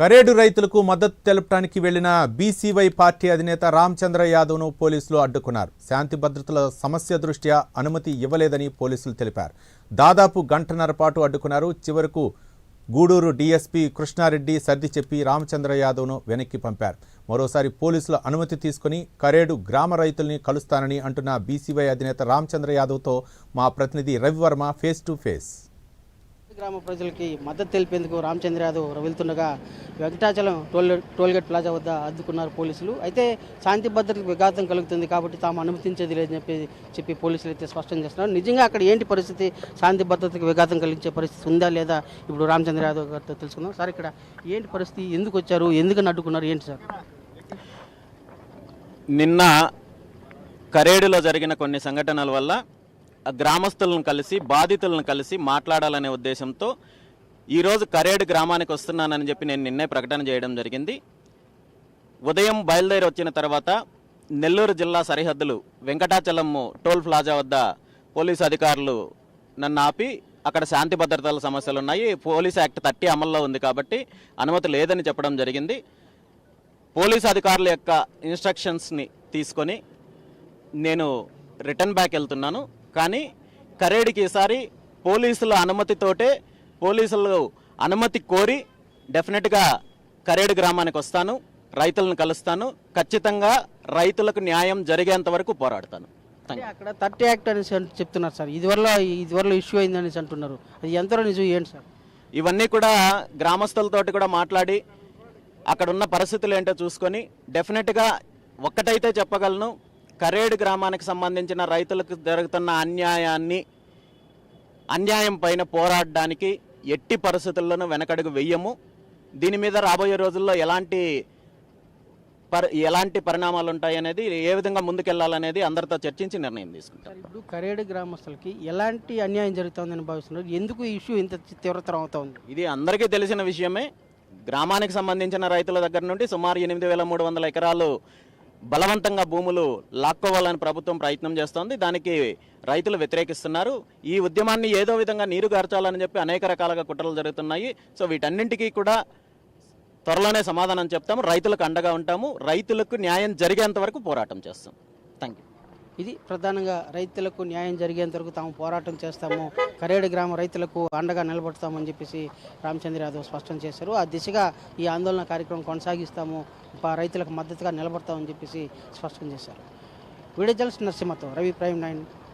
కరేడు రైతులకు మద్దతు తెలపడానికి వెళ్ళిన బీసీవై పార్టీ అధినేత రామచంద్ర యాదవ్ను పోలీసులు అడ్డుకున్నారు. శాంతి భద్రతల సమస్య దృష్ట్యా అనుమతి ఇవ్వలేదని పోలీసులు తెలిపారు. దాదాపు గంటన్నర పాటు అడ్డుకున్నారు. చివరకు గూడూరు డీఎస్పీ కృష్ణారెడ్డి సర్ది చెప్పి రామచంద్ర యాదవ్ను వెనక్కి పంపారు. మరోసారి పోలీసుల అనుమతి తీసుకుని కరేడు గ్రామ రైతుల్ని కలుస్తానని అంటున్న బీసీవై అధినేత రామచంద్ర యాదవ్తో మా ప్రతినిధి రవివర్మ ఫేస్ టు ఫేస్. గ్రామ ప్రజలకి మద్దతు తెలిపేందుకు రామచంద్ర యాదవ్ వెళ్తుండగా వెంకటాచలం టోల్ టోల్గేట్ ప్లాజా వద్ద అద్దుకున్నారు పోలీసులు. అయితే శాంతి భద్రతకు విఘాతం కలుగుతుంది కాబట్టి తాము అనుమతించేది లేదని చెప్పి చెప్పి పోలీసులు అయితే స్పష్టం చేస్తున్నారు. నిజంగా అక్కడ ఏంటి పరిస్థితి? శాంతి భద్రతకు విఘాతం కలిగించే పరిస్థితి ఉందా లేదా? ఇప్పుడు రామచంద్ర యాదవ్ గారితో తెలుసుకుందాం. సార్ ఇక్కడ ఏంటి పరిస్థితి? ఎందుకు వచ్చారు? ఎందుకని అడ్డుకున్నారు ఏంటి సార్? నిన్న కరేడులో జరిగిన కొన్ని సంఘటనల వల్ల గ్రామస్తులను కలిసి బాధితులను కలిసి మాట్లాడాలనే ఉద్దేశంతో ఈరోజు కరేడు గ్రామానికి వస్తున్నానని చెప్పి నేను నిన్నే ప్రకటన చేయడం జరిగింది. ఉదయం బయలుదేరి వచ్చిన తర్వాత నెల్లూరు జిల్లా సరిహద్దులు వెంకటాచలం టోల్ ప్లాజా వద్ద పోలీసు అధికారులు నన్ను ఆపి అక్కడ శాంతి భద్రతల సమస్యలు ఉన్నాయి. పోలీస్ యాక్ట్ థర్టీ అమల్లో ఉంది కాబట్టి అనుమతి లేదని చెప్పడం జరిగింది. పోలీస్ అధికారుల యొక్క ఇన్స్ట్రక్షన్స్ని తీసుకొని నేను రిటర్న్ బ్యాక్ వెళ్తున్నాను. కానీ కరేడికి ఈసారి పోలీసుల అనుమతితోటే పోలీసులు అనుమతి కోరి డెఫినెట్గా కరేడు గ్రామానికి వస్తాను రైతులను కలుస్తాను ఖచ్చితంగా రైతులకు న్యాయం జరిగేంత వరకు పోరాడతాను. అక్కడ థర్టీ యాక్ట్ అనేసి చెప్తున్నారు సార్. ఇదివరలో ఇదివరలో ఇష్యూ అయింది అనేసి అంటున్నారు. అది ఎంతలో నిజం ఏంటి సార్? ఇవన్నీ కూడా గ్రామస్తులతోటి కూడా మాట్లాడి అక్కడ ఉన్న పరిస్థితులు ఏంటో చూసుకొని డెఫినెట్గా ఒక్కటైతే చెప్పగలను కరేడు గ్రామానికి సంబంధించిన రైతులకు జరుగుతున్న అన్యాయాన్ని అన్యాయం పైన పోరాడడానికి ఎట్టి పరిస్థితుల్లోనూ వెనకడుగు వెయ్యము. దీని మీద రాబోయే రోజుల్లో ఎలాంటి పరి ఎలాంటి పరిణామాలు ఉంటాయి అనేది ఏ విధంగా ముందుకెళ్ళాలనేది అందరితో చర్చించి నిర్ణయం తీసుకుంటాం. సార్ ఇప్పుడు కరేడు గ్రామస్తులకి ఎలాంటి అన్యాయం జరుగుతుందని భావిస్తున్నారు? ఎందుకు ఈ ఇష్యూ ఇంత తీవ్రతరం అవుతా ఉంది ఇది అందరికీ తెలిసిన విషయమే. గ్రామానికి సంబంధించిన రైతుల దగ్గర నుండి సుమారు ఎనిమిది వేల మూడు వందల ఎకరాలు బలవంతంగా భూములు లాక్కోవాలని ప్రభుత్వం ప్రయత్నం చేస్తోంది. దానికి రైతులు వ్యతిరేకిస్తున్నారు. ఈ ఉద్యమాన్ని ఏదో విధంగా నీరు గార్చాలని చెప్పి అనేక రకాలుగా కుట్రలు జరుగుతున్నాయి. సో వీటన్నింటికీ కూడా త్వరలోనే సమాధానం చెప్తాము. రైతులకు అండగా ఉంటాము. రైతులకు న్యాయం జరిగేంత వరకు పోరాటం చేస్తాం. థ్యాంక్ యూ ఇది ప్రధానంగా రైతులకు న్యాయం జరిగేంత వరకు తాము పోరాటం చేస్తాము. కరేడు గ్రామ రైతులకు అండగా నిలబడతామని చెప్పేసి రామచంద్ర యాదవ్ స్పష్టం చేశారు. ఆ దిశగా ఈ ఆందోళన కార్యక్రమం కొనసాగిస్తాము. రైతులకు మద్దతుగా నిలబడతామని చెప్పేసి స్పష్టం చేశారు. వీడియో నరసింహతో రవి ప్రైమ్ నైన్